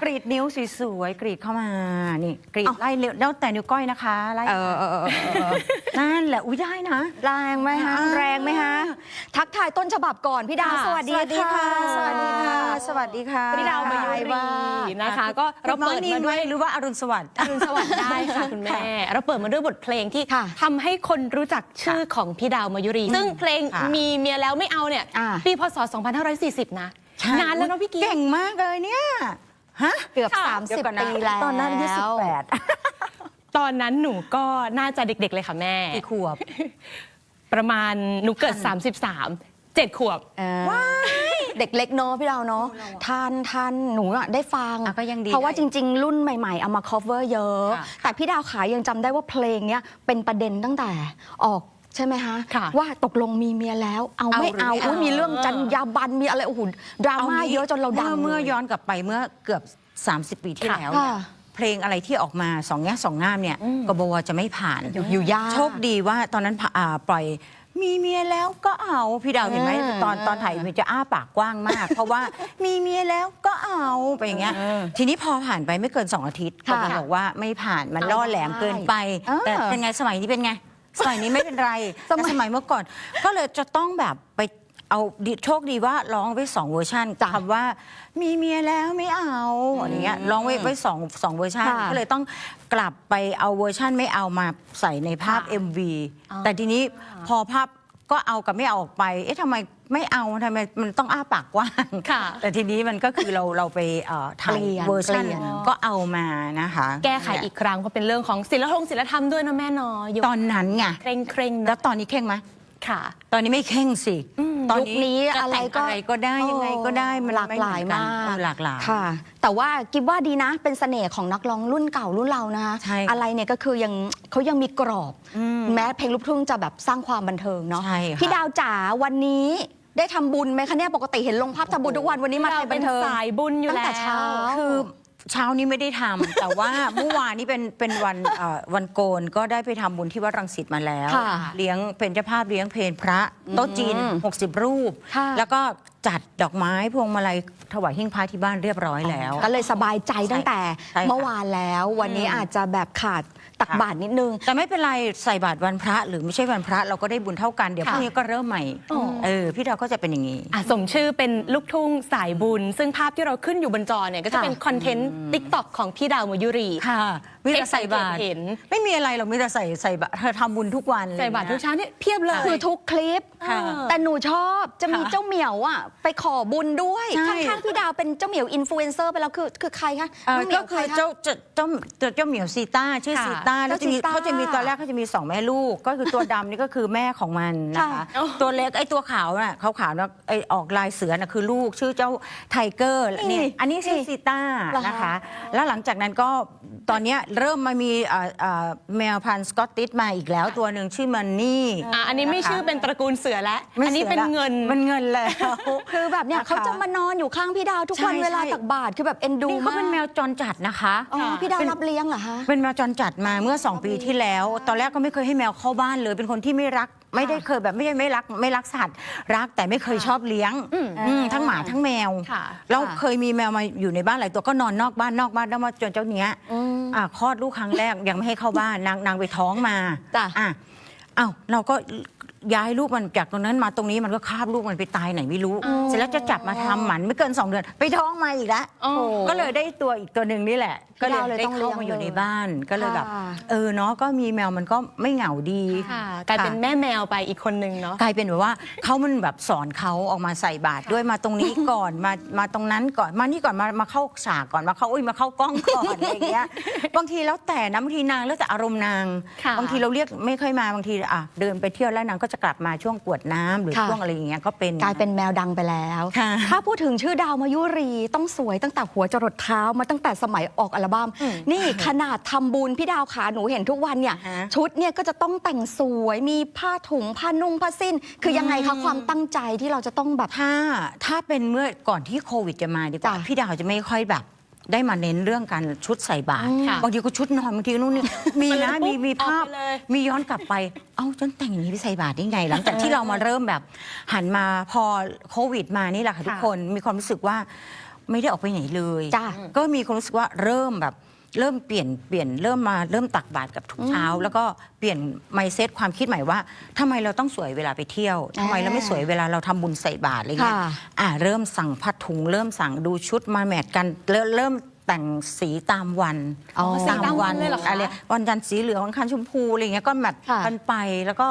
กันค่ะกรีดนิ้วสวยๆกรีดเข้ามานี่กรีดเอ้าไล่เร็วแล้วแต่นิ้วก้อยนะคะไล่เออเออเออเออนั่นแหละอุ้ยได้นะ แรงไหมฮะอ่า แรงไหมฮะทักทายต้นฉบับก่อนพี่ดาวค่ะสวัสดีค่ะสวัสดีค่ะ สวัสดีค่ะพี่ดาวมายุสวัสดีรีค่ะนะคะ ก็เราเปิดมาด้วยหรือว่าอรุณสวัสดิ์ อรุณสวัสดิ์ได้ค่ะคุณแม่ เราเปิดมาด้วยบทเพลงที่ค่ะทำให้คนรู้จักชื่อของพี่ดาวมายุรี ซึ่งเพลงค่ะมีเมียแล้วไม่เอาเนี่ยอ่า ปีพศ 2540 นะ ใช่นานแล้วเนาะพี่กิ๊กเก่งมากเลยเนี่ย ฮะเกือบ ค่ะเดี๋ยวก่อน30 นะ ปีแล้วตอนนั้นอายุสิบแปดตอนนั้นหนูก็น่าจะเด็ก ๆ เลยค่ะแม่ กี่ขวบประมาณหนูเกิด 33 7ขวบ เออเด็กเล็กเนาะพี่ดาวเนาะทันทันหนูอะได้ฟัง อะก็ยังดีเพราะว่าได้จริง ๆ รุ่นใหม่ๆ เอามา cover เยอะ ค่ะ แต่พี่ดาวขายังจำได้ว่าเพลงเนี้ยเป็นประเด็นตั้งแต่ออก ใช่ไหมคะค่ะว่าตกลงมีเมียแล้ว เอาไม่เอาหรือไม่เอาอุ๊ยเอามี มีเรื่องจัญญาบันมีอะไรโอ้โหดราม่าเยอะจนเราดังเมื่อเลยย้อนกลับไปเมื่อเกือบ 30 ปีที่ค่ะ แล้วเนี่ยค่ะเพลงอะไรที่ออกมาสองแง่สองงามเนี่ยกบวจะไม่ผ่านอยู่อยู่ยากโชคดีว่าตอนนั้นผ่าอ่าปล่อยมีเมียแล้วก็เอาพี่ดาวเห็นไหมอืมตอนตอนถ่ายมันจะอ้าปากกว้างมาก เพราะว่ามีเมียแล้วก็เอาไปอย่างเงี้ยทีนี้พอผ่านไปไม่เกิน2อาทิตย์กค่ะบบอกว่าไม่ผ่านมันล่อแหลมเกินไป เออ แต่เป็นไงสมัยนี้เป็นไง สมัยนี้ไม่เป็นไรสมัยแต่สมัยเมื่อก่อน ก็เลยจะต้องแบบไปเอาดิโชคดีว่าร้องไว้สองเวอร์ชันจ้ะคำว่า มีเมียแล้วไม่เอาอะไรเงี้ยร้องไว้ไว้สองสองเวอร์ชันค่ะก็เลยต้องกลับไปเอาเวอร์ชันไม่เอามาใส่ในภาพ ค่ะ MV แต่ทีนี้พอภาพก็เอากับไม่เอาออกไป เอ๊ะทำไม ไม่เอาทำไมมันต้องอ้าปากกว้าง ค่ะ แต่ทีนี้มันก็คือเราเราไปเอ่อถ่าเปยลี่ยนเวอร์ชันเปลี่ยน ก็เอามานะคะแก้ไขอีกครั้งเพราะเป็นเรื่องของศิลธรรมศิลธรรมด้วยนะแม่เนอะยุคตอนนั้นไงเคร่งเคร่งๆแล้วเนาะตอนนี้เข่งไหมค่ะ ตอนนี้ไม่เข่งสิตอนยุคนี้จะอะไรแต่งก็อะไรก็ได้ยังไงก็ได้มันหลากหลายไเหอนนมากเออหลากหลาย ค่ะ แต่ว่ากิบว่าดีนะเป็นเสน่ห์ของนักร้องรุ่นเก่ารุ่นเรานะคะใช่อะไรเนี่ยก็คือยังเขายังมีกรอบแม้เพลงลูกทุ่งจะแบบสร้างความบันเทิงเนาะใช่ค่ะ พี่ดาวจ๋าวันนี้ ได้ทำบุญไหมคะเนี่ยปกติเห็นลงภาพทำบุญทุกวันวันนี้มาไทยบันเทิง สายบุญอยู่ตั้งแล้วแต่เช้า คือเช้านี้ไม่ได้ทำ แต่ว่าเมื่อวานนี้เป็นเป็นวันเอ่อวันโกนก็ได้ไปทำบุญที่วัดรังสิตมาแล้ว ค่ะเลี้ยงเป็นเจ้าภาพเลี้ยงเพลพระโต๊ะจีน 60 รูป ค่ะ แล้วก็จัดดอกไม้พวงมาลัยถวายหิ้งพระที่บ้านเรียบร้อยแล้ว ก็เลยสบายใจตั้งแต่ใช่ค่ะ เมื่อวานแล้ว วันนี้อาจจะแบบขาด ตักค่ะบาทนิดนึง แต่ไม่เป็นไรใส่บาตรวันพระ หรือไม่ใช่วันพระเราก็ได้บุญเท่ากันเดี๋ยวพค่ะรุ่งนี้ก็เริ่มใหม่อ๋อเออพี่ดาวก็จะเป็นอย่างนี้ อะสมชื่อเป็นลูกทุ่งสายบุญ ซึ่งภาพที่เราขึ้นอยู่บนจอเนี่ยก็จะค่ะเป็นคอนเทนต์ติ๊กต็อกของพี่ดาวมายุรีค่ะมีแต่ใส่บาตรเห็น ไม่มีอะไรหรอกมีแต่ใส่ใส่บาตรเธอทำบุญทุกวันเลยใส่บาตรทุกนะเช้าเนี่ยเพียบเลย คือทุกคลิป ค่ะแต่หนูชอบจะมีค่ะเจ้าเหมียวอะไปขอบุญด้วยใช่ ข้างๆพี่ดาวเป็นเจ้าเหมียวอินฟลูเอนเซอร์ไปแล้วคือคือใครคะเอ่อน้องเหมีก็ยวใคคืรอคะเจ้าเจ้าเจ้าเจ้าเจ้าเหมียวซีต้าชื่อค่ะซีต้าแล้วจะมีเจ้าซีต้าเขาจะมีตอนแรกเขาจะมีสองแม่ลูก ก็คือตัวดำนี่ก็คือแม่ของมันนะคะ ค่ะตัวเล็กไอ้ตัวขาวน่ะขาวขาวๆน่ะไอ้ออกลายเสือน่ะคือลูกชื่อเจ้าไทเกอร์นี่เนี่ยอันนี้ชื่อนี่ซีต้าเหรอคะ นะคะ แล้วหลังจากนั้นก็ตอนเนี้ยเริ่มมามีเอ่อเอ่อแมวพันธุ์สกอตติชมาอีกแล้วตัวหนึ่งชื่อมันนี่ อะอันนี้ไม่นะคะชื่อเป็นตระกูลเสือแล้ว ไม่อันนี้สียเป็นละเงิน มันเงินแล้ว คือแบบเนี่ยนะคะเขาจะมานอนอยู่ข้างพี่ดาวทุกวันใช่เวลาใช่ตักบาตรคือแบบเอ็นดูนี่เขามากเป็นแมวจรจัดนะคะ อ๋อค่ะพี่ดาวเป็นรับเลี้ยงเหรอคะเป็นแมวจรจัดมาเมื่อ 2 ปีที่แล้ว ตอนแรกก็ไม่เคยให้แมวเข้าบ้านเลย เป็นคนที่ไม่รัก ไม่ได้เคยแบบไม่ใช่ไม่รักไม่รักสัตว์ รักแต่ไม่เคยชอบเลี้ยงอืมทั้งหมาทั้งแมว ค่ะแล้วค่ะเคยมีแมวมาอยู่ในบ้านหลายตัวก็นอนนอกบ้านนอกบ้านแล้วมาจนเจ้าเนี้ย อะคลอดลูกครั้งแรกยังไม่ให้เข้าบ้านนางนางไปท้องมาจ้ะ อะอ้าวเราก็ ย้ายลูกมันจากตรงนั้นมาตรงนี้มันก็คาบลูกมันไปตายไหนไม่รู้ เสร็จแล้วจะจับมาทำหมันไม่เกินสองเดือน ไปท้องมาอีกแล้วอ๋อก็เลยได้ตัวอีกตัวหนึ่งนี่แหละ ก็เลยเราเลยได้ต้องเลี้เข้ายงมาอยู่เลยในบ้านก็เลยแบบค่ะ เออเนาะก็มีแมวมันก็ไม่เหงาดี ค่ะกลายเป็นค่ะแม่แมวไปอีกคนนึงเนาะ กลายเป็นแบบว่าเขามันแบบสอนเขาออกมาใส่บาตรด้วยมาตรงนี้ก่อนมามาตรงนั้นก่อนมานี่ก่อนมามาเข้าฉากก่อนมาเข้าอุ้ยมาเข้ากล้องก่อนอะไรอย่างเงี้ยบางทีแล้วแต่นะบางทีนางแล้วแต่อารมณ์นาง ค่ะ บางทีเราเรียกไม่ค่อยมาบางทีอะเดินไปเที่ยวแล้วนางก็จะกลับมาช่วงกวดน้ำหรือค่ะช่วงอะไรอย่างเงี้ยก็เป็นกลายเป็นแมวดังไปแล้วค่ะถ้าพูดถึงชื่อดาวมายุรีต้องสวยตั้งแต่หัวจรดเท้ามาตั้งแต่สมัยออกอัลบั้มนี่ขนาดทำบุญพี่ดาวขาหนูเห็นทุกวันเนี่ยฮะชุดเนี่ยก็จะต้องแต่งสวยมีผ้าถุงผ้านุ่งผ้าสิ้น คือยังไงคะความตั้งใจที่เราจะต้องแบบถ้าถ้าเป็นเมื่อก่อนที่โควิดจะมาดีกว่าจ้ะพี่ดาวจะไม่ค่อยแบบ ได้มาเน้นเรื่องการชุดใส่บาตรค่ะบางทีก็ชุดนอนบางทีก็นู่นนี่ มีนะเปิดปุ๊มีบมีภาพ ออกไปเลย มีย้อนกลับไป เอ้าฉันแต่งอย่างนี้ไปใส่บาตรได้ไง หลังจากที่เรามาเริ่มแบบ หันมาพอโควิดมานี่แหละค่ะทุกค่ะคนมีความรู้สึกว่าไม่ได้ออกไปไหนเลย จ้ะ ก็มีความรู้สึกว่าเริ่มแบบ เริ่มเปลี่ยนเปลี่ยนเริ่มมาเริ่มตักบาตรกับทุกเช้า แล้วก็เปลี่ยนไมเซ็ตความคิดใหม่ว่าทำไมเราต้องสวยเวลาไปเที่ยวทำไมเราไม่สวยเวลาเราทำบุญใส่บาตรอะไรเงี้ยค่ะ อ่าเริ่มสั่งผ้าถุง เริ่มสั่งดูชุดมาแมทกันเริ่มเริ่ม แต่งสีตามวันอ๋อสีตามวันเลยเหรอคะอะไรวันจันทร์สีเหลืองวันอังคันชมพูอะไรเงี้ยก็แมทค่ะ กันไปแล้วก็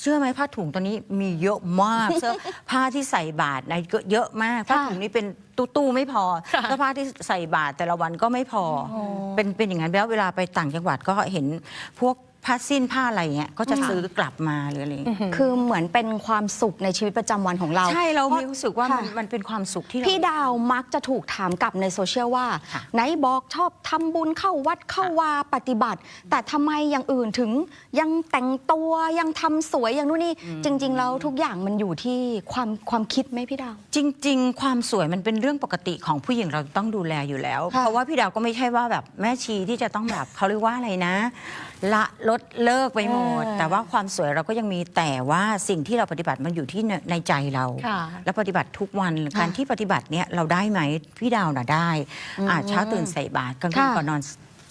เชื่อไหมผ้าถุงตัวนี้มีเยอะมากเสื้อผ้าที่ใส่บาตรในก็เยอะมากผ้าถุงนี่เป็นตู้ตู้ไม่พอค่ะเสื้อผ้าที่ใส่บาตรแต่ละวันก็ไม่พออเป็นเป็นอย่างนั้นแล้วเวลาไปต่างจังหวัดก็เห็นพวก ผ้าสิ้นผ้าอะไรเงี้ยก็จะซื้อกลับมาหรืออะไรเงี้ยคือเหมือนเป็นความสุขในชีวิตประจำวันของเรา ใช่เราพะมีรู้สึกว่ามันค่ะ มันเป็นความสุขที่เรา พี่ดาวมักจะถูกถามกลับในโซเชียลว่า ค่ะ ไหนบอกชอบทำบุญเข้าวัดเข้าวาปฏิบัติ แต่ทำไมอย่างอื่นถึงยังแต่งตัวยังทำสวยอย่างนู้นนี่ จริง ๆ แล้วทุกอย่างมันอยู่ที่ความความคิดไหมพี่ดาว จริง ๆ ความสวยมันเป็นเรื่องปกติของผู้หญิงเราต้องดูแลอยู่แล้ว ค่ะเพราะว่าพี่ดาวก็ไม่ใช่ว่าแบบแม่ชีที่จะต้องแบบเขาเรียกว่าอะไรนะละลดเลิกไปหมดเออแต่ว่าความสวยเราก็ยังมีแต่ว่าสิ่งที่เราปฏิบัติมันอยู่ที่ในในใจเรา ค่ะแล้วปฏิบัติทุกวันการที่ปฏิบัติเนี่ยเราได้ไหมพี่ดาวน่ะได้อ่าเช้าตื่นใส่บาตรกลางคืนค่ะ ก่อนนอน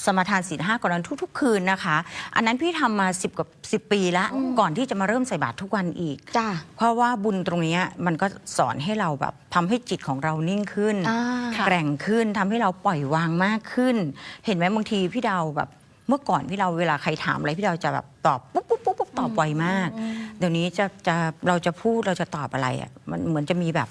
สมาทานศีลห้าก่อนนอนทุก ๆ คืนนะคะ อันนั้นพี่ทำมา10กับ10 ปีแล้วก่อนที่จะมาเริ่มใส่บาตรทุกวันอีก จ้า เพราะว่าบุญตรงเนี้ยมันก็สอนให้เราแบบทำให้จิตของเรานิ่งขึ้น อ่าแกร่งขึ้นทำให้เราปล่อยวางมากขึ้น เห็นไหมบางทีพี่ดาวแบบ เมื่อก่อนพี่ดาวเวลาใครถามอะไรพี่ดาวจะแบบตอบปุ๊บปุ๊บปุ๊บปุ๊บตอบไวมาก เดี๋ยวนี้จะจะเราจะพูดเราจะตอบอะไรอะมันเหมือนจะมีแบบ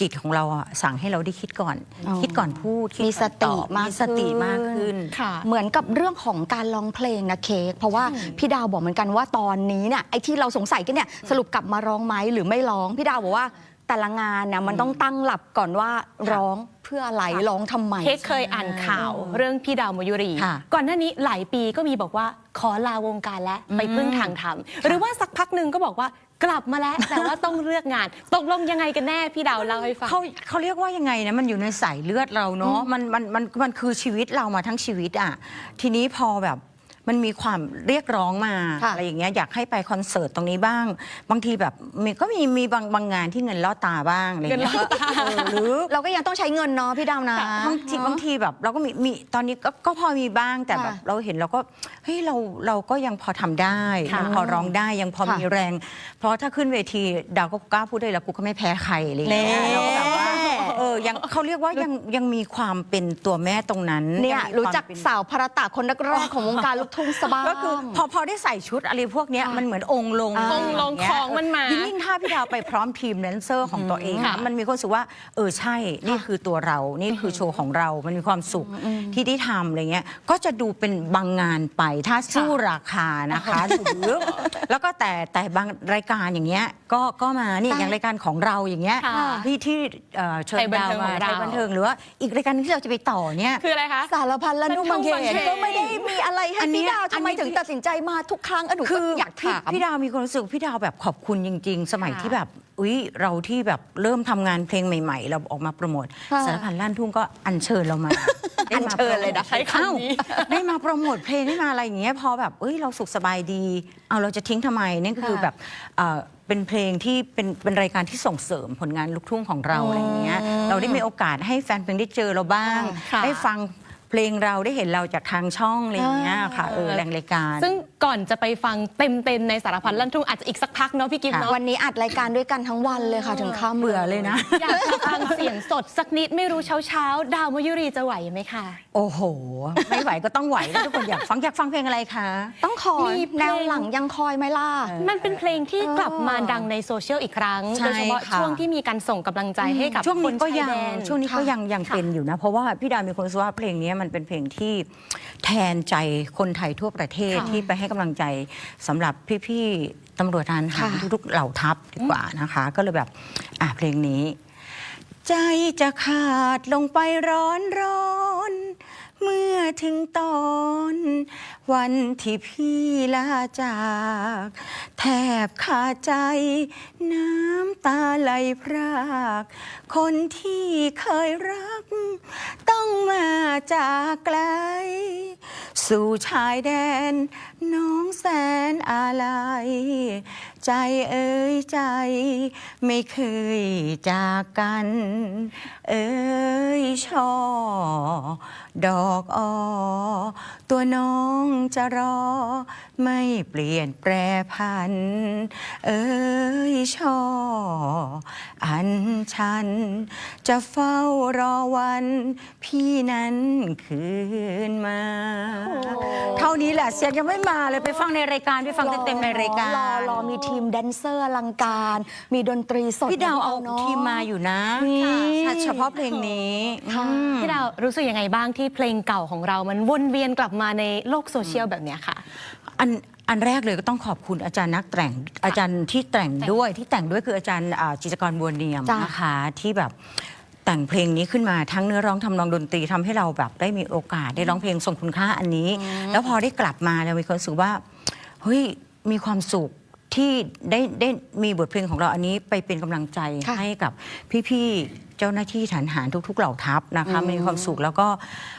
จิตของเราอะสั่งให้เราได้คิดก่อนอ๋อคิดก่อนพูดคิดมีก่สอนติอบมากมีสติมากขึ้นค่ะเหมือนกับเรื่องของการร้องเพลงนะเค้กเพราะว่าพี่ดาวบอกเหมือนกันว่าตอนนี้เนี่ยไอ้ที่เราสงสัยกันเนี่ยสรุปกลับมาร้องไหมหรือไม่ร้องพี่ดาวบอกว่า แต่ละงานเนี่ยมันต้องตั้งหลับก่อนว่าร้องเพื่ออะไรร้องทำไมเค้กเคยอ่านข่าวเรื่องพี่ดาวมายุรีค่ะก่อนหน้านี้หลายปีก็มีบอกว่าขอลาวงการแล้วไปพึ่งทางธรรมหรือว่าสักพักหนึ่งก็บอกว่ากลับมาแล้ว แต่ว่าต้องเลือกงาน ตกลงยังไงกันแน่พี่ดาวเล่าให้ฟังเขาเขาเรียกว่ายังไงนะมันอยู่ในสายเลือดเราเนาะมันมันมันมันคือชีวิตเรามาทั้งชีวิตอะทีนี้พอแบบ มันมีความเรียกร้องมาค่ะอะไรอย่างเงี้ยอยากให้ไปคอนเสิร์ตตรงนี้บ้าง บางทีแบบมีก็มีมีบางบางงานที่เงินล่อตาบ้างอะไรอย่างเงี้ยเงินล่อตา เออหรือ เราก็ยังต้องใช้เงินเนาะพี่ดาวนะ บางทีบางทีแบบเราก็มีมีตอนนี้ก็ก็พอมีบ้างแต่แบบค่ะเราเห็นเราก็เฮ้ยเราเราก็ยังพอทำได้ค่ะยังพอร้องได้ยังพอค่ะมีแรง เพราะถ้าขึ้นเวทีดาวก็กล้าพูดได้แล้วกูก็ไม่แพ้ใครอะไรอย่างเงี้ยเน่ เราก็แบบว่า เออยังเขาเรียกว่ายังยังมีความเป็นตัวแม่ตรงนั้นเนี่ยงมีรู้จักความเป็น สาวพระตะคนนักร้องของวงการลูกทุ่งสะบ้าง ก็คือพอพอได้ใส่ชุดอะไรพวกเนี้ยค่ะมันเหมือนองค์ลงอ่าองค์ลงของมันมายิ่งถ้าพี่ดาวไปพร้อมทีมแดนเซอร์ของตัวเองค่ะมันมีความรู้สึกว่า เออใช่นี่คือตัวเรา นี่คือโชว์ของเรา มันมีความสุขที่ได้ทำอะไรเงี้ยก็จะดูเป็นบางงานไปถ้าสู้ราคานะคะหรือแล้วก็แต่แต่บางรายการอย่างเงี้ยก็ก็มานี่ใช่อย่างรายการของเราอย่างเงี้ยค่ะ ที่ที่เอ่อเชิญไทยบันดาวเทิงมาของไทเรายบันเทิงหรือว่าอีกรายการหนึงที่เราจะไปต่อเนี่ยคืออะไรคะสารพันละนุ่มบางเขบางเขนนก็ไม่ได้มีอะไรให้อันเนี้พี่ยดาวทำไมอันนี้ถึงตัดสินใจมาทุกครั้งอะหนูคืก็ออยากพี่ถาม พี่ดาวมีความรู้สึกพี่ดาวแบบขอบคุณจริง ๆ สมัยค่ะที่แบบอุ้ยเราที่แบบเริ่มทำงานเพลงใหม่ ๆ เราออกมาโปรโมทค่ะ สารพันลั่นทุ่งก็อัญเชิญเรามา อัญเชิญเลยนะได้มาโปรโมทใช้คำนี้ อ้าวได้มาโปรโมทเพลงได้มาอะไรอย่างเงี้ยพอแบบเอ้ยเราสุขสบายดี เอาเราจะทิ้งทำไมนั่นคือค่ะแบบเอ่อ เป็นเพลงที่เป็นเป็นรายการที่ส่งเสริมผลงานลูกทุ่งของเราอะไรอย่างเงี้ยเราได้มีโอกาสให้แฟนเพลงได้เจอเราบ้าง ค่ะ ได้ฟัง เพลงเราได้เห็นเราจากทางช่องอะไรอย่างเงี้ยค่ะเออแรงรายการซึ่งก่อนจะไปฟังเต็มๆในสารพันลั่นทุ่งอาจจะอีกสักพักเนาะพี่กิฟต์ค่ะเนาะวันนี้อัดรายการด้วยกันทั้งวันเลยค่ะ ถึงค่ำเบื่อเลยนะ อยากจะฟังเสียงสดสักนิดไม่รู้เช้าเช้าๆดาวมายุรีจะไหวไหมคะ โอ้โห ไม่ไหวก็ต้องไหวนะทุกคนอยากฟังอยากฟังเพลงอะไรคะ ต้องคอยมีเพลงแนวหลังยังคอยไหมล่ะ มันเป็นเพลงที่เออกลับมาดังในโซเชียลอีกครั้งใช่โดยเฉพาะค่ะช่วงที่มีการส่งกำลังใจให้กับช่วงคนี้นก็ชายยังแดนช่วงนี้ก็ค่ะยังยังค่ะเป็นอยู่นะ เพราะว่าพี่ดาวมีคนรู้สึกว่าเพลงนี้มันเป็นเพลงที่แทนใจคนไทยทั่วประเทศค่ะที่ไปให้กำลังใจสำหรับพี่ๆตำรวจทหารค่ะ ทุกๆเหล่าทัพดีกว่านะคะ ก็เลยแบบอะเพลงนี้ ใจจะขาดลงไปร้อนร้อน เมื่อถึงตอน วันที่พี่ลาจาก แทบขาดใจ น้ำตาไหลพราก คนที่เคยรัก ต้องมาจากไกล สู่ชายแดน น้องแสนอะไรใจเอ้ยใจไม่เคยจากกัน เอ้ยช่อ ดอกออตัวน้องจะรอ ไม่เปลี่ยนแปรพัน เอ้ยช่อ อันฉัน จะเฝ้ารอวัน พี่นั้นคืนมา เท่านี้แหละเสียงยังไม่มาเลยไปฟังในรายการไปฟังเต็มๆในรายการรอรอมีทีมแดนเซอร์อลังการ มีดนตรีสดพี่ดาวเอานะทีมมาอยู่นะนี่ค่ะเฉพาะเพลงนี้ค่ะอืมพี่ดาวรู้สึกยังไงบ้างที่เพลงเก่าของเรามันวนเวียนกลับมาในโลกโซเชียลแบบเนี้ยค่ะ อันอันแรกเลยก็ต้องขอบคุณอาจารย์นักแต่งอาจารย์ที่แต่งด้วยที่แต่งด้วยคืออาจารย์อ่าจิตรกรบัวเนียมจ้ะนะคะที่แบบแต่งเพลงนี้ขึ้นมาทั้งเนื้อร้องทำนองดนตรีทำให้เราแบบได้มีโอกาสได้ร้องเพลงทรงคุณค่าอันนี้ แล้วพอได้กลับมาเรามีความรู้สึกว่าเฮ้ยมีความสุขที่ได้ได้มีบทเพลงของเราอันนี้ไปเป็นกำลังใจค่ะให้กับพี่ๆเจ้าหน้าที่ฐานหารทุก ๆ เหล่าทัพนะคะมันมีความสุขแล้วก็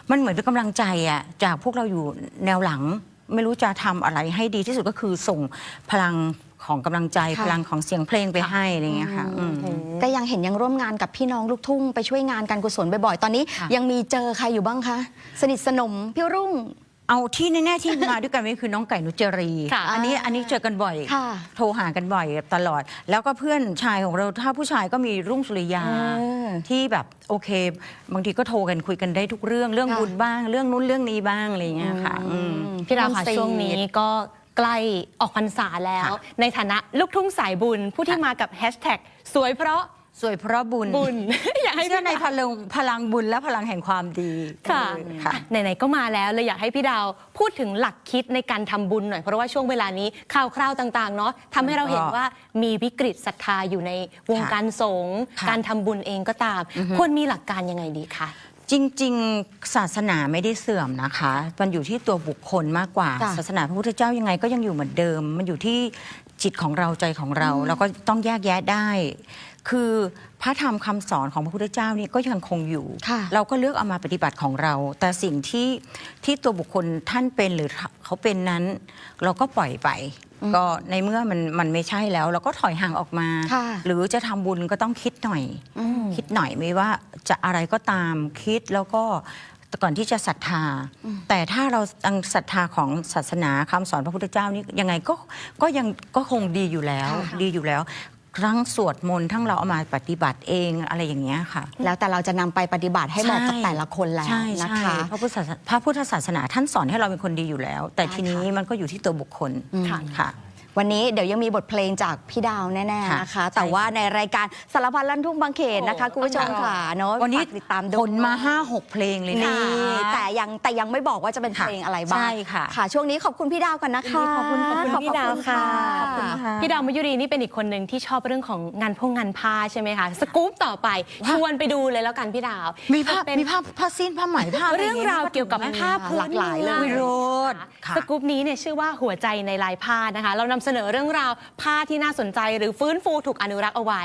มันเหมือนเป็นกำลังใจอะจากพวกเราอยู่แนวหลัง ไม่รู้จะทำอะไรให้ดีที่สุดก็คือส่งพลังของกำลังใจค่ะ พลังของเสียงเพลงไปให้อะไรอย่างเงี้ยค่ะอืม ก็ยังเห็นยังร่วมงานกับพี่น้องลูกทุ่งไปช่วยงานการกุศลบ่อยๆ ตอนนี้ค่ะ ยังมีเจอใครอยู่บ้างคะ สนิทสนมพี่รุ่ง เอาที่แน่ๆที่มาด้วยกันนี่คือน้องไก่นุจรี ค่ะอันนี้อันนี้เจอกันบ่อย ค่ะโทรหากันบ่อยตลอด แล้วก็เพื่อนชายของเราถ้าผู้ชายก็มีรุ่งสุริยา เออที่แบบโอเค บางทีก็โทรกันคุยกันได้ทุกเรื่องเรื่องค่ะ บุญบ้าง เรื่องนู้นเรื่องนี้บ้างอะไรอย่างเงี้ยค่ะอืม พี่ดาวค่ะน้ำซีดช่วงนี้ก็ใกล้ออกพรรษาแล้ว ค่ะในฐานะลูกทุ่งสายบุญผู้ที่มากับแฮชแท็กสวยเพราะ สวยเพราะบุญบุญ อยากให้เชื่อในพี่พลังพลังบุญและพลังแห่งความดีค่ะเออค่ะ ไหนๆก็มาแล้วเลยอยากให้พี่ดาวพูดถึงหลักคิดในการทำบุญหน่อย เพราะว่าช่วงเวลานี้ข่าวคราวต่างๆเนาะทำให้เราเห็นว่ามีวิกฤตศรัทธาอยู่ในวงการสงฆ์ค่ะการทำบุญเองก็ตามควรมีหลักการยังไงดีคะ จริง ๆ ศาสนาไม่ได้เสื่อมนะคะ มันอยู่ที่ตัวบุคคลมากกว่า จ้ะ ศาสนาพระพุทธเจ้ายังไงก็ยังอยู่เหมือนเดิม มันอยู่ที่จิตของเราใจของเราแล้วก็ต้องแยกแยะได้ คือพระธรรมคำสอนของพระพุทธเจ้านี่ก็ยังคงอยู่ค่ะเราก็เลือกเอามาปฏิบัติของเรา แต่สิ่งที่ที่ตัวบุคคลท่านเป็นหรือเขาเป็นนั้น เราก็ปล่อยไป ก็ในเมื่อมันมันไม่ใช่แล้ว เราก็ถอยห่างออกมาค่ะหรือจะทำบุญก็ต้องคิดหน่อย คิดหน่อยไม่ว่าจะอะไรก็ตามคิดแล้วก็ก่อนที่จะศรัทธา แต่ถ้าเรายังศรัทธาของศาสนาคำสอนพระพุทธเจ้านี่ยังไงก็ก็ยังก็คงดีอยู่แล้วค่ะดีอยู่แล้ว ทั้งสวดมนต์ทั้งเราเอามาปฏิบัติเองอะไรอย่างเงี้ยค่ะ แล้วแต่เราจะนำไปปฏิบัติให้เหมาะกับใช่แต่ละคนแล้วใช่นะใช่คะ พระพุทธศาสพระพุทธศาสนาท่านสอนให้เราเป็นคนดีอยู่แล้ว แต่ได้ทีนี้ค่ะ มันก็อยู่ที่ตัวบุคคลค่ะค่ะ วันนี้เดี๋ยวยังมีบทเพลงจากพี่ดาวแน่ๆค่ะนะคะ แต่ว่าในรายการสารพันลั่นทุ่งบางเขนนะคะโอ้คุณผู้ชมค่ะเนาะวันนี้ฝากติดตามดูผลมาห้าหกเพลงเลยนะนี่แต่ยังแต่ยังไม่บอกว่าจะเป็นเพลงอะไรบ้างใช่ค่ะค่ะ ช่วงนี้ขอบคุณพี่ดาวกันนะคะขอบคุณขอบคุณพี่ดาวค่ะขอบคุณค่ะพี่ดาวมยุรีนี่เป็นอีกคนหนึ่งที่ชอบเรื่องของงานพงงานผ้าใช่ไหมคะสกู๊ปต่อไปชวนไปดูเลยแล้วกันพี่ดาวมีผ้าเป็นมีผ้าผ้าสิ้นผ้าไหมผ้าะไเรื่องราวเกี่ยวกับผ้าพื้นหลากหลายเลยมืองวิโรจน์ค่ะสกู๊ปนี้เนี่ยชื่อว่าหัวใจในลายผ้านะคะเรานำเสนอเรื่องราวผ้าที่น่าสนใจหรือฟื้นฟูถูกอนุรักษ์เอาไว้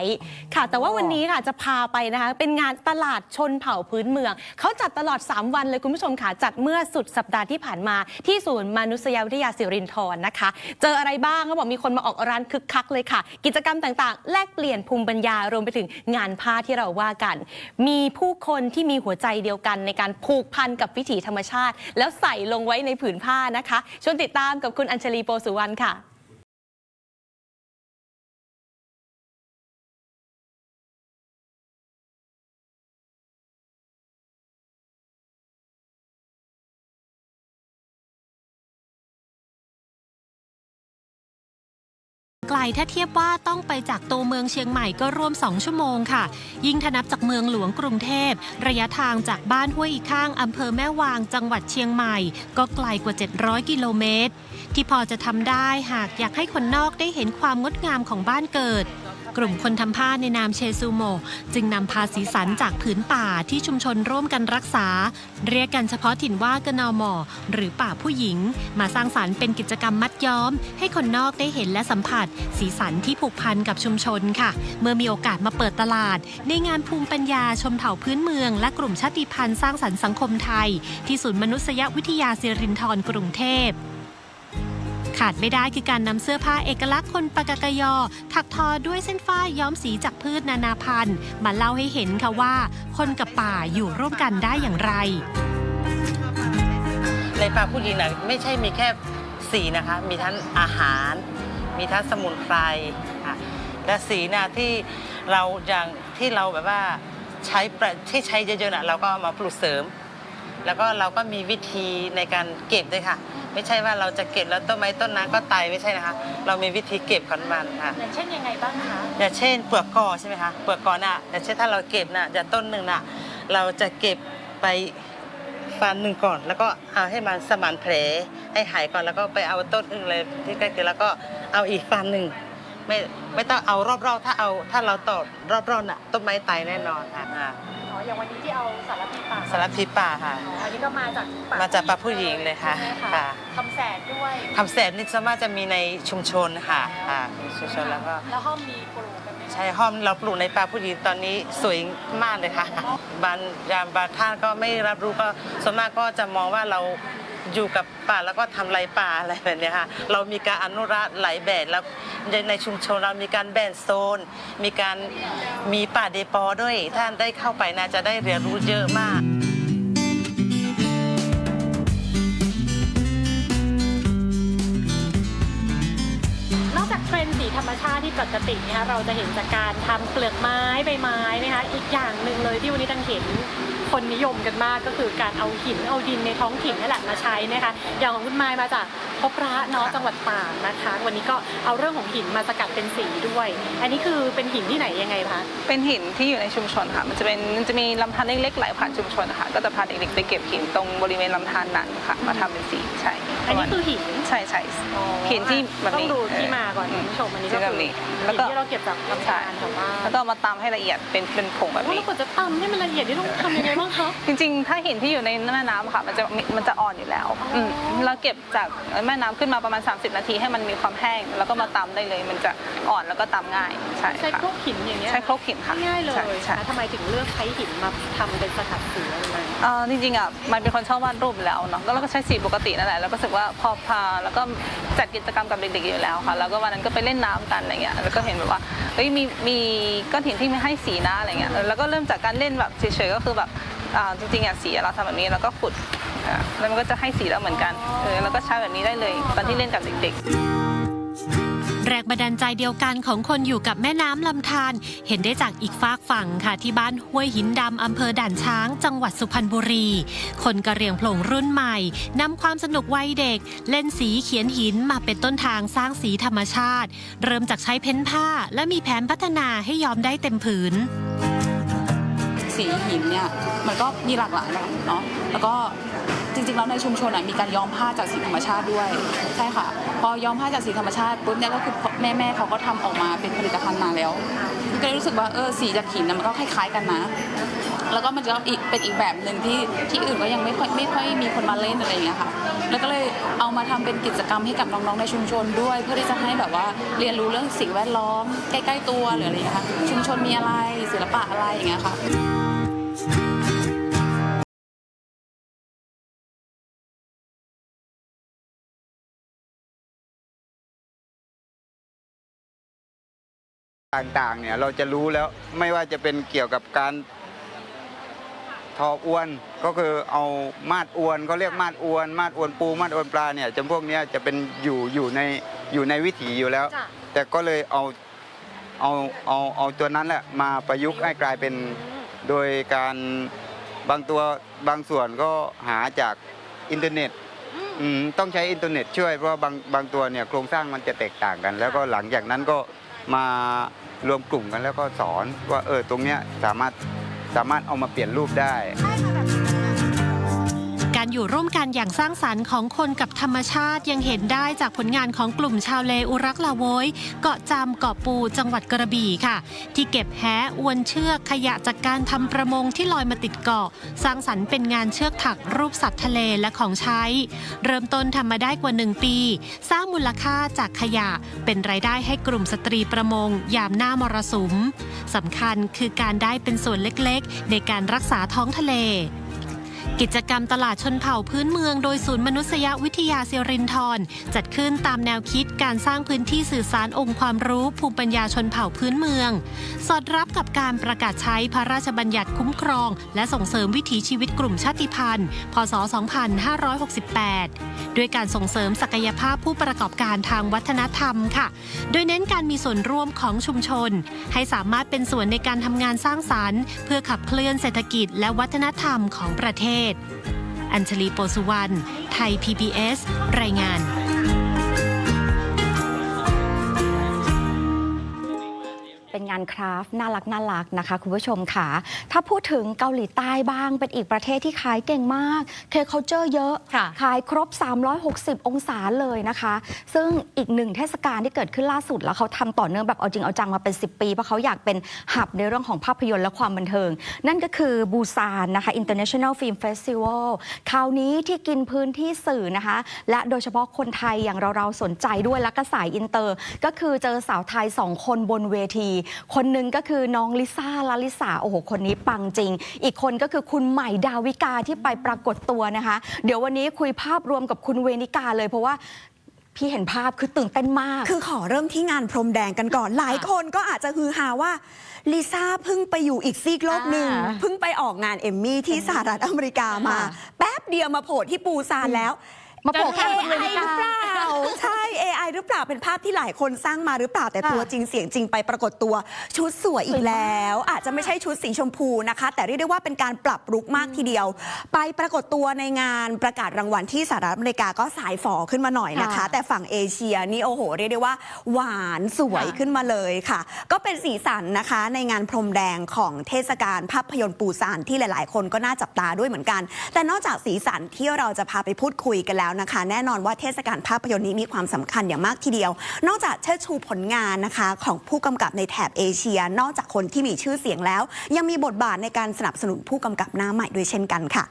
ค่ะ แต่ว่าวันนี้ค่ะจะพาไปนะคะ เป็นงานตลาดชนเผ่าพื้นเมือง เขาจัดตลอด 3 วันเลยคุณผู้ชมค่ะ จัดเมื่อสุดสัปดาห์ที่ผ่านมา ที่ศูนย์มนุษยวิทยาสิรินธรนะคะ เจออะไรบ้างเขาบอกมีคนมาออกร้านคึกคักเลยค่ะ กิจกรรมต่างๆ แลกเปลี่ยนภูมิปัญญารวมไปถึงงานผ้าที่เราว่ากัน มีผู้คนที่มีหัวใจเดียวกันในการผูกพันกับวิถีธรรมชาติ แล้วใส่ลงไว้ในผืนผ้านะคะชวนติดตามกับคุณอัญชลีโปสุวรรณค่ะ ถ้าเทียบว่าต้องไปจากตัวเมืองเชียงใหม่ก็ร่วม 2 ชั่วโมงค่ะ ยิ่งถ้านับจากเมืองหลวงกรุงเทพ ระยะทางจากบ้านห้วยอีข้างอำเภอแม่วางจังหวัดเชียงใหม่ ก็ไกลกว่า 700 กิโลเมตร ที่พอจะทำได้หากอยากให้คนนอกได้เห็นความงดงามของบ้านเกิด กลุ่มคนทำผ้าในนามเชซูโม จึงนำพาสีสันจากผืนป่าที่ชุมชนร่วมกันรักษา เรียกกันเฉพาะถิ่นว่ากนอมอหรือป่าผู้หญิง มาสร้างสรรค์เป็นกิจกรรมมัดย้อม ให้คนนอกได้เห็นและสัมผัส สีสันที่ผูกพันกับชุมชนค่ะ เมื่อมีโอกาสมาเปิดตลาด ในงานภูมิปัญญาชนเผ่าพื้นเมือง และกลุ่มชาติพันธุ์สร้างสรรค์สังคมไทย ที่ศูนย์มนุษยวิทยาสิรินธรกรุงเทพ ขาดไม่ได้คือการนำเสื้อผ้าเอกลักษณ์คนปากากยอ ถักทอด้วยเส้นฝ้ายย้อมสีจากพืชนานาพันธุ์ มาเล่าให้เห็นค่ะว่า คนกับป่าอยู่ร่วมกันได้อย่างไร ในป่าผู้หญิงนะไม่ใช่มีแค่สีนะคะ มีทั้งอาหาร มีทั้งสมุนไพรค่ะและสีนะที่เราอย่างที่เราแบบว่าใช้ประที่ใช้เยอะๆนะเราก็เอามาปลูกเสริม แล้วก็เราก็มีวิธีในการเก็บด้วยค่ะ ไม่ใช่ว่าเราจะเก็บแล้วต้นไม้ต้นนั้นก็ตายไม่ใช่นะคะ เรามีวิธีเก็บของมันค่ะ อย่างเช่นยังไงบ้างคะอย่างเช่นเปลือกกอใช่ไหมคะเปลือกกอน่ะอย่างเช่นถ้าเราเก็บน่ะจากต้นหนึ่งน่ะเราจะเก็บไปฟันหนึ่งก่อน แล้วก็เอาให้มันสมานแผลให้หายก่อนแล้วก็ไปเอาต้นอื่นเลยที่ใกล้เคียงแล้วก็เอาอีกฟันหนึ่งไม่ไม่ต้องเอารอบๆถ้าเอาถ้าเราตอดรอบๆน่ะต้นไม้ตายแน่นอนค่ะ อ่าอ๋ออย่างวันนี้ที่เอาสารพีป่าสารพีป่าค่ะ อันนี้ก็มาจากมาจากป่าผู้หญิงเลยค่ะค่ะทำแสนด้วยคำแสนนี่ส่วนมากจะมีในชุมชนค่ะค่ะชุมชนแล้วก็แล้วห้องมีปลูกกันไหมใช่ห้อมเราปลูกในป่าผู้หญิงตอนนี้สวยมากเลยค่ะบางยามบางท่านก็ไม่รับรู้ก็ส่วนมากก็จะมองว่าเรา อยู่กับป่าแล้วก็ทำไรป่าอะไรแบบนี้ค่ะเรามีการอนุรักษ์หลายแบบแล้วในในชุมชนเรามีการแบ่งโซน มีการมีป่าเดปอด้วยท่านได้เข้าไปนะจะได้เรียนรู้เยอะมากนอกจากเทรนด์สีธรรมชาติที่ปกติเนี่ยเราจะเห็นจากการทำเปลือกไม้ใบไม้นะคะอีกอย่างหนึ่งเลยที่วันนี้ตังเห็น คนนิยมกันมากก็คือการเอาหินเอาดินในท้องถิ่นนี่แหละมาใช้นะคะอย่างของคุณไม้มาจากพบพระเนาะจังหวัดตากนะคะ วันนี้ก็เอาเรื่องของหินมาสกัดเป็นสีด้วย อันนี้คือเป็นหินที่ไหนยังไงคะเป็นหินที่อยู่ในชุมชนค่ะ มันจะเป็นมันจะมีลำธารเล็กๆไหลผ่านชุมชนค่ะก็จะพาเด็กๆไปเก็บหินตรงบริเวณลำธารนั้นค่ะ มาทำเป็นสีใช่อันนี้คือหินใช่ใช่หินที่แบบต้องนี้ดูที่มาก่อนคุณผู้ชมอันนี้ก็ที่แบคืบอนี้หิแล้วนก็ที่เราเก็บจากลำธารแถวบ้านแล้วก็เอามาตำให้ละเอียดเป็นเป็นผงแบบโอ้นี้แล้วกว่าจะตำให้มันละเอียดนี่ต้องทำยังไงบ้างคะ จริงๆ ถ้าหินที่อยู่ในแม่น้ำค่ะ มันจะมันจะอ่อนอยู่แล้วอืมเราเก็บจากแม่น้ำขึ้นมาประมาณ 30 นาทีให้มันมีความแห้ง แล้วก็มาตำได้เลย มันจะอ่อนแล้วก็ตำง่ายใช่ใช้ค่ะครกหินอย่างเงี้ยใช้ครกหินค่ะง่ายเลยใช่ใช่นะทำไมถึงเลือกใช้หินมาทำเป็นสกัดสีอะไรมาเอ่อจริงๆอะมันเป็นคนชอบวาดรูปอยู่แล้วเนาะแล้วเราก็ใช้สีปกตินั่นแหละแล้วก็รู้สึกว่าพอพาแล้วก็จัดกิจกรรมกับเด็กๆอยู่แล้วค่ะ แล้วก็วันนั้นก็ไปเล่นน้ำกันอะไรเงี้ยแล้วก็เห็นแบบว่าเอ้ยมีมีก้อนหินที่ไม่ให้สีนะอะไรเงี้ยแล้วก็เริ่มจากการเล่นแบบเฉยๆก็คือแบบอ่า จริงๆอะสีเราทำแบบนี้แล้วก็ขุดแล้วมันก็จะให้สีเราเหมือนกันเออแล้วก็ใช้แบบนี้ได้เลยตอนที่เล่นกับเด็กๆ แรงบันดาลใจเดียวกันของคนอยู่กับแม่น้ำลำธารเห็นได้จากอีกฝากฝั่งค่ะที่บ้านห้วยหินดำอำเภอด่านช้าง จังหวัดสุพรรณบุรี คนกระเรียงโผลงรุ่นใหม่นำความสนุกวัยเด็ก เล่นสีเขียนหินมาเป็นต้นทางสร้างสีธรรมชาติ เริ่มจากใช้เพ้นผ้าและมีแผนพัฒนาให้ยอมได้เต็มผืน สีหินเนี่ยมันก็มีหลากหลายนะเนาะแล้วก็จริงๆแล้วในชุมชนมีการย้อมผ้าจากสีธรรมชาติด้วยใช่ค่ะ พอย้อมผ้าจากสีธรรมชาติปุ๊บเนี่ยก็คือแม่แม่ๆเขาก็ทำออกมาเป็นผลิตภัณฑ์มาแล้วก็เลยรู้สึกว่าเออสีจากหินมันก็คล้ายๆกันนะ แล้วก็มันจะอีกเป็นอีกแบบหนึ่งที่ที่อื่นก็ยังไม่ค่อยไม่ค่อยมีคนมาเล่นอะไรอย่างเงี้ยค่ะ แล้วก็เลยเอามาทำเป็นกิจกรรมให้กับน้องๆในชุมชนด้วย เพื่อที่จะให้แบบว่าเรียนรู้เรื่องสิ่งแวดล้อมใกล้ ๆ ตัวหรืออะไรอย่างเงี้ยค่ะชุมชนมีอะไรศิลปะอะไรอย่างเงี้ยค่ะ ต่างๆเนี่ยเราจะรู้แล้วไม่ว่าจะเป็นเกี่ยวกับการทออวนก็คือเอามาดอวนเขาเรียกมาดอวน มาดอวนปูมาดอวนปลาเนี่ยจำพวกเนี้ยจะเป็นอยู่อยู่ในอยู่ในวิถีอยู่แล้ว จ้ะ แต่ก็เลยเอาเอาเอาเอาตัวนั้นแหละมาประยุกต์ให้กลายเป็นโดยการบางตัวบางส่วนก็หาจากอินเทอร์เน็ตอืมต้องใช้อินเทอร์เน็ตช่วยเพราะว่าบางบางตัวเนี่ยโครงสร้างมันจะแตกต่างกัน แล้วก็หลังจากนั้นก็ มารวมกลุ่มกันแล้วก็สอนว่าเออตรงเนี้ยสามารถสามารถเอามาเปลี่ยนรูปได้ อยู่ร่วมกันอย่างสร้างสรรค์ของคนกับธรรมชาติยังเห็นได้จากผลงานของกลุ่มชาวเลอุรักลาโวยเกาะจำเกาะปูจังหวัดกระบี่ค่ะ ที่เก็บแหอวนเชือกขยะจากการทำประมงที่ลอยมาติดเกาะ สร้างสรรค์เป็นงานเชือกถักรูปสัตว์ทะเลและของใช้ เริ่มต้นทำมาได้กว่าหนึ่งปี สร้างมูลค่าจากขยะ เป็นรายได้ให้กลุ่มสตรีประมง ยามหน้ามรสุมสำคัญคือการได้เป็นส่วนเล็กๆ ในการรักษาท้องทะเล กิจกรรมตลาดชนเผ่าพื้นเมืองโดยศูนย์มนุษยวิทยาสิรินทรจัดขึ้นตามแนวคิดการสร้างพื้นที่สื่อสารองค์ความรู้ภูมิปัญญาชนเผ่าพื้นเมือง สอดรับกับการประกาศใช้พระราชบัญญัติคุ้มครอง และส่งเสริมวิถีชีวิตกลุ่มชาติพันธุ์ พศ 2568 ด้วยการส่งเสริมศักยภาพผู้ประกอบการทางวัฒนธรรมค่ะ โดยเน้นการมีส่วนร่วมของชุมชน ให้สามารถเป็นส่วนในการทำงานสร้างสรรค์ เพื่อขับเคลื่อนเศรษฐกิจและวัฒนธรรมของประเทศอัญชลีโปสุวรรณ ไทย PBS รายงาน งานคราฟต์น่ารักน่ารักนะคะ คุณผู้ชมค่ะ ถ้าพูดถึงเกาหลีใต้บ้าง เป็นอีกประเทศที่ขายเก่งมาก เคเคาเจอร์เยอะค่ะขายครบ 360 องศาเลยนะคะ ซึ่งอีกหนึ่งเทศกาลที่เกิดขึ้นล่าสุด แล้วเขาทำต่อเนื่องแบบเอาจริงเอาจังมาเป็น 10 ปี เพราะเขาอยากเป็นหับในเรื่องของภาพยนตร์และความบันเทิง นั่นก็คือบูซานนะคะ International Film Festival คราวนี้ที่กินพื้นที่สื่อนะคะ และโดยเฉพาะคนไทยอย่างเราๆสนใจด้วยและก็สายอินเตอร์ ก็คือเจอสาวไทยสองคนบนเวทีคนหนึ่งก็คือน้องลิซ่าลาลิสาโอ้โหคนนี้ปังจริง อีกคนก็คือคุณใหม่ดาวิกาที่ไปปรากฏตัวนะคะ เดี๋ยววันนี้คุยภาพรวมกับคุณเวนิกาเลยเพราะว่าพี่เห็นภาพคือตื่นเต้นมาก คือขอเริ่มที่งานพรมแดงกันก่อน หลายคนก็อาจจะฮือฮาว่าลิซ่าเพิ่งไปอยู่อีกซีกโลกหนึ่งอ่าเพิ่งไปออกงานเอมมี่ที่สหรัฐอเมริกามาค่ะแป๊บเดียวมาโผล่ที่ปูซานแล้ว มาโผล่แค่ AI คุณเวนิหการือเปล่าใช่ AI หรือเปล่าเป็นภาพที่หลายคนสร้างมาหรือเปล่าแต่ค่ะตัวจริงเสียงจริงไปปรากฏตัวชุดสวยอีกแล้ว อาจจะไม่ใช่ชุดสีชมพูนะคะ แต่เรียกได้ว่าเป็นการปรับลุกมากทีเดียว ไปปรากฏตัวในงานประกาศรางวัลที่สหรัฐอเมริกาก็สายฝอขึ้นมาหน่อยนะคะค่ะแต่ฝั่งเอเชียนี่โอ้โห เรียกได้ว่า หวานสวยค่ะขึ้นมาเลยค่ะ ก็เป็นสีสันนะคะ ในงานพรมแดงของเทศกาลภาพยนตร์ปูซานที่หลาย ๆ คนก็น่าจับตาด้วยเหมือนกัน แต่นอกจากสีสันที่เราจะพาไปพูดคุยกันแล้วนะคะ แน่นอนว่าเทศกาลภาพยนตร์นี้มีความสำคัญอย่างมากทีเดียว นอกจากเชิดชูผลงานนะคะ ของผู้กำกับในแถบเอเชีย นอกจากคนที่มีชื่อเสียงแล้ว ยังมีบทบาทในการสนับสนุนผู้กำกับหน้าใหม่ด้วยเช่นกันค่ะ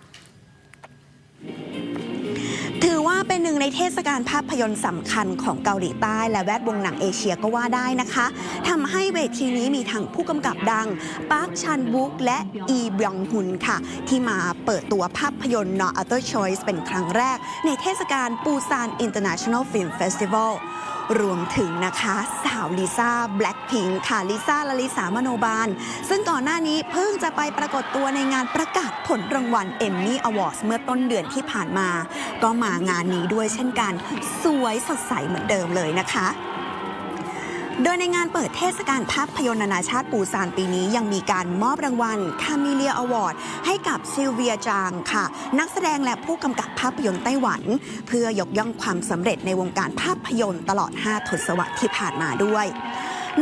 ว่าเป็นหนึ่งในเทศกาลภาพยนตร์สำคัญของเกาหลีใต้ และแวดวงหนังเอเชียก็ว่าได้นะคะทำให้เวทีนี้มีทั้งผู้กำกับดังปาร์คชันบุกและอีบยองฮุนค่ะ ที่มาเปิดตัวภาพยนตร์ No Other Choice เป็นครั้งแรก ในเทศกาลปูซาน International Film Festival รวมถึงนะคะสาวลิซ่าแบล็คพิงค่ะลิซ่าลลิสามโนบาล ซึ่งก่อนหน้านี้เพิ่งจะไปปรากฏตัวในงานประกาศผลรางวัลเอมมี่อวอร์ดเมื่อต้นเดือนที่ผ่านมา ก็มางานนี้ด้วยเช่นกัน สวยสดใสเหมือนเดิมเลยนะคะ โดยในงานเปิดเทศกาลภาพยนตร์นานาชาติปูซานปีนี้ยังมีการมอบรางวัลคามิเลียอวอร์ดให้กับซิลเวียจางค่ะ นักแสดงและผู้กำกับภาพยนตร์ไต้หวัน เพื่อยกย่องความสำเร็จในวงการภาพยนตร์ตลอด 5 ทศวรรษที่ผ่านมาด้วย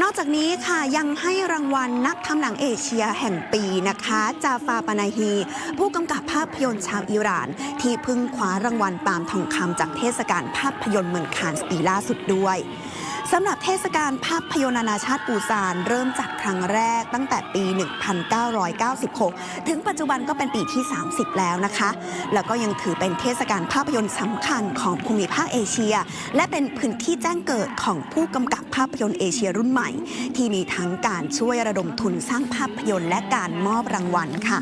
นอกจากนี้ค่ะยังให้รางวัลนักทำหนังเอเชียแห่งปีนะคะ จาฟาปานาฮี ผู้กำกับภาพยนตร์ชาวอิหร่าน ที่เพึ่งคว้ารางวัลปาล์มทองคำจากเทศกาลภาพยนตร์เมืองคานส์ปีล่าสุดด้วย สำหรับเทศกาลภาพยนตร์นานาชาติปูซาน เริ่มจัดครั้งแรกตั้งแต่ปี 1996 ถึงปัจจุบันก็เป็นปีที่ 30 แล้วนะคะ แล้วก็ยังถือเป็นเทศกาลภาพยนตร์สำคัญของภูมิภาคเอเชีย และเป็นพื้นที่แจ้งเกิดของผู้กำกับภาพยนตร์เอเชียรุ่นใหม่ ที่มีทั้งการช่วยระดมทุนสร้างภาพยนตร์และการมอบรางวัลค่ะ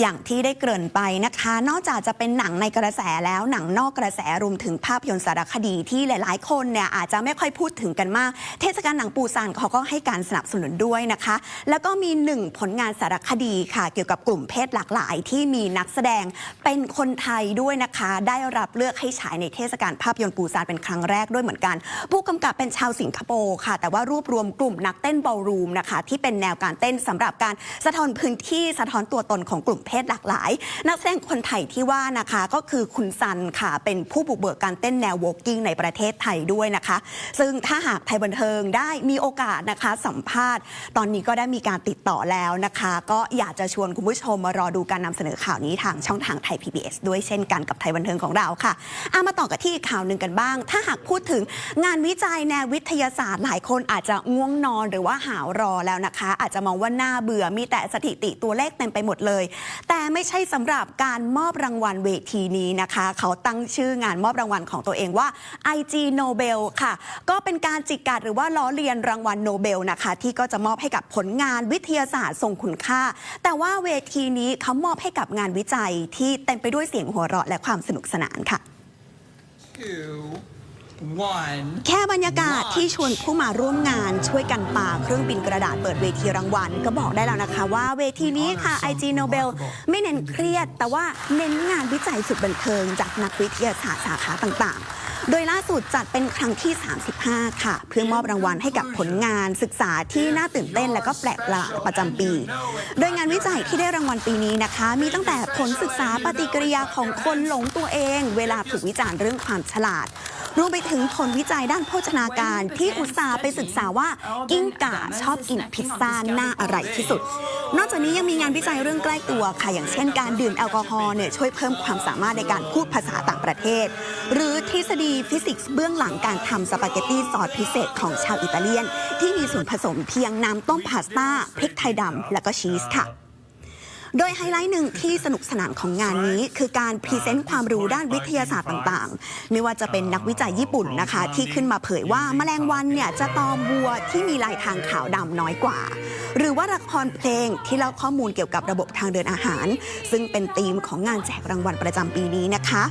อย่างที่ได้เกริ่นไปนะคะ นอกจากจะเป็นหนังในกระแสแล้วหนังนอกกระแสรวมถึงภาพยนตร์สารคดีที่หลาย ๆ คนเนี่ยอาจจะไม่ค่อยพูดถึงกันมาก เทศกาลหนังปูซานเขาก็ให้การสนับสนุนด้วยนะคะ แล้วก็มีหนึ่งผลงานสารคดีค่ะ เกี่ยวกับกลุ่มเพศหลากหลาย ที่มีนักแสดงเป็นคนไทยด้วยนะคะ ได้รับเลือกให้ฉายในเทศกาลภาพยนตร์ปูซานเป็นครั้งแรกด้วยเหมือนกัน ผู้กำกับเป็นชาวสิงคโปร์ค่ะ แต่ว่ารวบรวมกลุ่มนักเต้นบอลรูมนะคะที่เป็นแนวการเต้นสำหรับการสะท้อนพื้นที่สะท้อนตัวตนของกลุ่มเพศหลากหลาย นักแสดงคนไทยที่ว่านะคะก็คือคุณซันค่ะ เป็นผู้บุกเบิกการเต้นแนวโวกิ้งในประเทศไทยด้วยนะคะ ซึ่งถ้าหากไทยบันเทิงได้มีโอกาสนะคะสัมภาษณ์ ตอนนี้ก็ได้มีการติดต่อแล้วนะคะ ก็อยากจะชวนคุณผู้ชมมารอดูการนำเสนอข่าวนี้ทางช่องทางไทย PBS ด้วยเช่นกันกับไทยบันเทิงของเราค่ะเอามาต่อกันที่ข่าวหนึ่งกันบ้าง ถ้าหากพูดถึงงานวิจัยแนววิทยาศาสตร์หลายคนอาจจะง่วงนอนหรือว่าหาวรอแล้วนะคะ อาจจะมองว่าน่าเบื่อมีแต่สถิติตัวเลขเต็มไปหมดเลยแต่ไม่ใช่สำหรับการมอบรางวัลเวทีนี้นะคะ เขาตั้งชื่องานมอบรางวัลของตัวเองว่า IG Nobel ค่ะ ก็เป็นการจิกกัดหรือว่าล้อเลียนรางวัลโนเบลนะคะ ที่ก็จะมอบให้กับผลงานวิทยาศาสตร์ทรงคุณค่า แต่ว่าเวทีนี้เขามอบให้กับงานวิจัยที่เต็มไปด้วยเสียงหัวเราะและความสนุกสนานค่ะ แค่บรรยากาศที่ชวนผู้มาร่วมงานช่วยกันปาเครื่องบินกระดาษเปิดเวทีรางวัล ก็บอกได้แล้วนะคะว่าเวทีนี้ค่ะ IG Nobel ไม่เน้นเครียด แต่ว่าเน้นงานวิจัยสุดบันเทิง จากนักวิทยาศาสตร์สาขาต่างๆโดยล่าสุดจัดเป็นครั้งที่ 35 ค่ะ เพื่อมอบรางวัลให้กับผลงานศึกษาที่น่าตื่นเต้นและก็แปลกประหลาดประจำปี โดยงานวิจัยที่ได้รางวัลปีนี้นะคะ มีตั้งแต่ผลศึกษาปฏิกิริยาของคนหลงตัวเอง เวลาถูกวิจารณ์เรื่องความฉลาด รวมไปถึงผลวิจัยด้านโภชนาการที่อุตสาห์ไปศึกษาว่ากิ้งก่าชอบกินพิซซ่าหน้าอะไรที่สุด นอกจากนี้ยังมีงานวิจัยเรื่องใกล้ตัวค่ะ อย่างเช่นการดื่มแอลกอฮอล์เนี่ยช่วยเพิ่มความสามารถในการพูดภาษาต่างประเทศ หรือทฤษฎีฟิสิกส์เบื้องหลังการทำสปาเกตตี้ซอสพิเศษของชาวอิตาเลียน ที่มีส่วนผสมเพียงน้ำต้มพาสต้าพริกไทยดำและก็ชีสค่ะ โดยไฮไลท์หนึ่งที่สนุกสนานของงานนี้ คือการพรีเซนต์ความรู้ด้านวิทยาศาสตร์ต่างๆ ไม่ว่าจะเป็นนักวิจัยญี่ปุ่นนะคะ ที่ขึ้นมาเผยว่าแมลงวันเนี่ยจะตอมวัวที่มีลายทางขาวดำน้อยกว่า หรือว่าละครเพลงที่เล่าข้อมูลเกี่ยวกับระบบทางเดินอาหาร ซึ่งเป็นธีมของงานแจกรางวัลประจำปีนี้นะคะ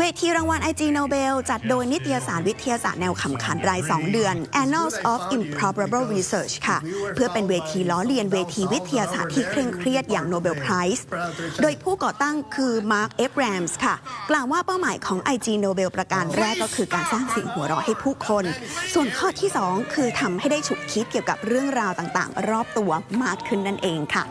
เวทีรางวัล IG Nobel จัดโดยนิตยสารวิทยาศาสตร์แนวขำขันราย 2 เดือน Annals of Improbable Research ค่ะ เพื่อเป็นเวทีล้อเลียนเวทีวิทยาศาสตร์ที่เคร่งเครียดอย่าง Nobel Prize โดยผู้ก่อตั้งคือ Mark F. Rams ค่ะ กล่าวว่าเป้าหมายของ IG Nobel ประการแรกก็คือการสร้างเสิ่งหัวเราะให้ผู้คน ส่วนข้อที่ 2 คือทำให้ได้ฉุกคิดเกี่ยวกับเรื่องราวต่างๆ รอบตัวมากขึ้นนั่นเองค่ะ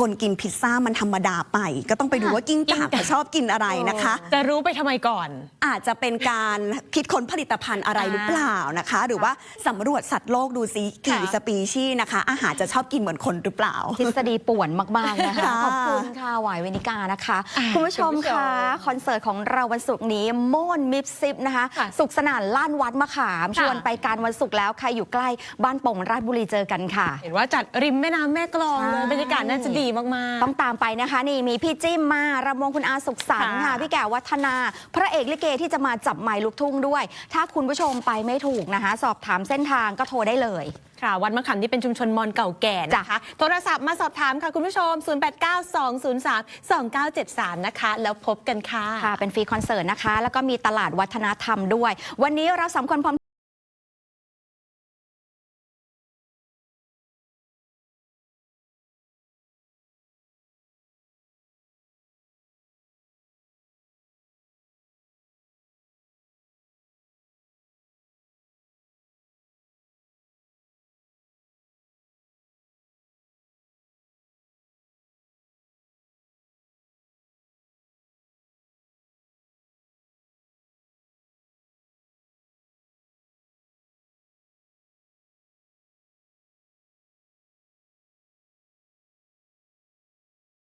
คนกินพิซซ่ามันธรรมดาไป ก็ต้องไปดูว่ากิ้งก่าเขาชอบกินอะไรนะคะ จะรู้ไปทำไมก่อน อาจจะเป็นการคิดค้นผลิตภัณฑ์อะไรหรือเปล่านะคะ หรือว่าสำรวจสัตว์โลกดูซิกี่ค่ะสปีชีส์นะคะ อาหารจะชอบกินเหมือนคนหรือเปล่า ทฤษฎีป่วนมาก ๆ นะคะค่ะขอบคุณค่ะหวายเวนิกานะคะอะคุณผู้ชมคุณผู้ชมคะคอนเสิร์ตของเราวันศุกร์นี้โม่นมิดซิปนะคะค่ะสุขสนานล้านวัดมะขามค่ะชวนไปการวันศุกร์แล้วใครอยู่ใกล้บ้านโป่งราชบุรีเจอกันค่ะ เห็นว่าจัดริมแม่น้ำแม่กลองเลยใช่บรรยากาศน่าจะดีมากๆ ต้องตามไปนะคะนี่มีพี่จิ้มมารำวงคุณอาสุขสันต์ค่ะ ค่ะพี่แก่วัฒนา พระเอกลิเกที่จะมาจับไมค์ลูกทุ่งด้วย ถ้าคุณผู้ชมไปไม่ถูกนะคะ สอบถามเส้นทางก็โทรได้เลย ค่ะ วัดมะขามที่เป็นชุมชนมอญเก่าแก่นะคะ โทรศัพท์มาสอบถามค่ะคุณผู้ชม 0892032973 นะคะ แล้วพบกันค่ะ ค่ะเป็นฟรีคอนเสิร์ตนะคะ แล้วก็มีตลาดวัฒนธรรมด้วย วันนี้เราสามคนพร้อม